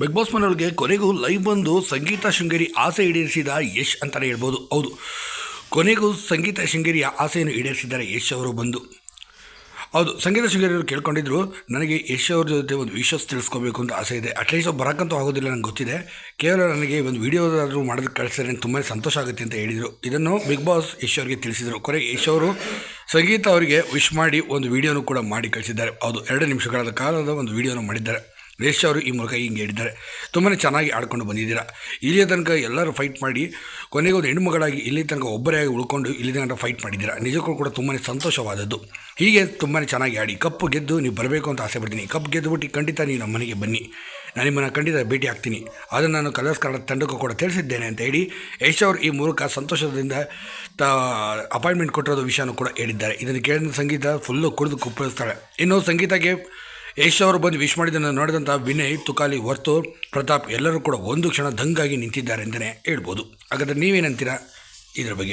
Big boss ಮನೆಯೊಳಗೆ ಕೊನೆಗೂ live ಬಂದು ಸಂಗೀತ ಶೃಂಗೇರಿ ಆಸೆ ಈಡೇರಿಸಿದ ಯಶ್ ಅಂತಲೇ ಹೇಳ್ಬೋದು. ಹೌದು, ಕೊನೆಗೂ ಸಂಗೀತ ಶೃಂಗೇರಿಯ ಆಸೆಯನ್ನು ಈಡೇರಿಸಿದ್ದಾರೆ ಯಶ್ ಅವರು ಬಂದು. ಹೌದು, ಸಂಗೀತ ಶೃಂಗೇರಿ ಅವರು ಕೇಳ್ಕೊಂಡಿದ್ರು, ನನಗೆ ಯಶ್ ಅವ್ರ ಜೊತೆ ಒಂದು ವಿಶ್ವಾಸ ತಿಳಿಸ್ಕೋಬೇಕು ಅಂತ ಆಸೆ ಇದೆ. ಅಟ್ಲೀಸ್ಟ್ ಅವ್ರು ಬರೋಕ್ಕಂತೂ ಆಗೋದಿಲ್ಲ ನಂಗೆ ಗೊತ್ತಿದೆ. ಕೇವಲ ನನಗೆ ಒಂದು ವಿಡಿಯೋದಾದರೂ ಮಾಡೋದಕ್ಕೆ ಕಳಿಸಿದ್ರೆ ನನಗೆ ತುಂಬಾ ಸಂತೋಷ ಆಗುತ್ತೆ ಅಂತ ಹೇಳಿದರು. ಇದನ್ನು ಬಿಗ್ ಬಾಸ್ ಯಶ್ ಅವರಿಗೆ ತಿಳಿಸಿದರು. ಕೊನೆ ಯಶ್ ಅವರು ಸಂಗೀತ ಅವರಿಗೆ ವಿಶ್ ಮಾಡಿ ಒಂದು ವಿಡಿಯೋನು ಕೂಡ ಮಾಡಿ ಕಳಿಸಿದ್ದಾರೆ. ಹೌದು, ಎರಡು ನಿಮಿಷಗಳ ಕಾಲದ ಒಂದು ವಿಡಿಯೋನ ಮಾಡಿದ್ದಾರೆ. ಯಶ್ ಅವರು ಈ ಮೂಲಕ ಹಿಂಗೆ ಹೇಳಿದ್ದಾರೆ. ತುಂಬಾ ಚೆನ್ನಾಗಿ ಆಡ್ಕೊಂಡು ಬಂದಿದ್ದೀರಾ. ಇಲ್ಲಿಯ ತನಕ ಎಲ್ಲರೂ ಫೈಟ್ ಮಾಡಿ, ಕೊನೆಗೆ ಒಂದು ಹೆಣ್ಮಗಳಾಗಿ ಇಲ್ಲಿ ತನಕ ಒಬ್ಬರೇ ಆಗಿ ಉಳ್ಕೊಂಡು ಇಲ್ಲಿ ತನಕ ಫೈಟ್ ಮಾಡಿದ್ದೀರಾ. ನಿಜಕ್ಕೂ ಕೂಡ ತುಂಬಾ ಸಂತೋಷವಾದದ್ದು. ಹೀಗೆ ತುಂಬಾ ಚೆನ್ನಾಗಿ ಆಡಿ, ಕಪ್ಪು ಗೆದ್ದು ನೀವು ಬರಬೇಕು ಅಂತ ಆಸೆ ಪಡ್ತೀನಿ. ಕಪ್ ಗೆದ್ದುಬಿಟ್ಟು ಖಂಡಿತ ನೀವು ನಮ್ಮ ಮನೆಗೆ ಬನ್ನಿ. ನಾನು ನಿಮ್ಮನ್ನು ಖಂಡಿತ ಭೇಟಿ ಆಗ್ತೀನಿ. ಅದನ್ನು ನಾನು ಕಲರ್ಸ್ ಕನ್ನಡ ತಂಡಕ್ಕೂ ಕೂಡ ತಿಳಿಸಿದ್ದೇನೆ ಅಂತ ಹೇಳಿ ಯಶ್ ಅವರು ಈ ಮೂಲಕ ಸಂತೋಷದಿಂದ ತ ಅಪಾಯಿಂಟ್ಮೆಂಟ್ ಕೊಟ್ಟಿರೋದು ವಿಷಯನೂ ಕೂಡ ಹೇಳಿದ್ದಾರೆ. ಇದನ್ನು ಕೇಳಿದ ಸಂಗೀತ ಫುಲ್ಲು ಕುಡಿದು ಕುಪ್ಪಳಿಸ್ತಾಳೆ. ಇನ್ನು ಸಂಗೀತಕ್ಕೆ ಯಶ್ ಅವರು ಬಂದು ವಿಶ್ ಮಾಡಿದ್ದನ್ನು ನೋಡಿದಂಥ ವಿನಯ್, ತುಕಾಲಿ ಹೊರ್ತು ಪ್ರತಾಪ್ ಎಲ್ಲರೂ ಕೂಡ ಒಂದು ಕ್ಷಣ ದಂಗಾಗಿ ನಿಂತಿದ್ದಾರೆ ಅಂತಲೇ ಹೇಳ್ಬೋದು. ಹಾಗಾದರೆ ನೀವೇನಂತೀರಾ ಇದರ ಬಗ್ಗೆ?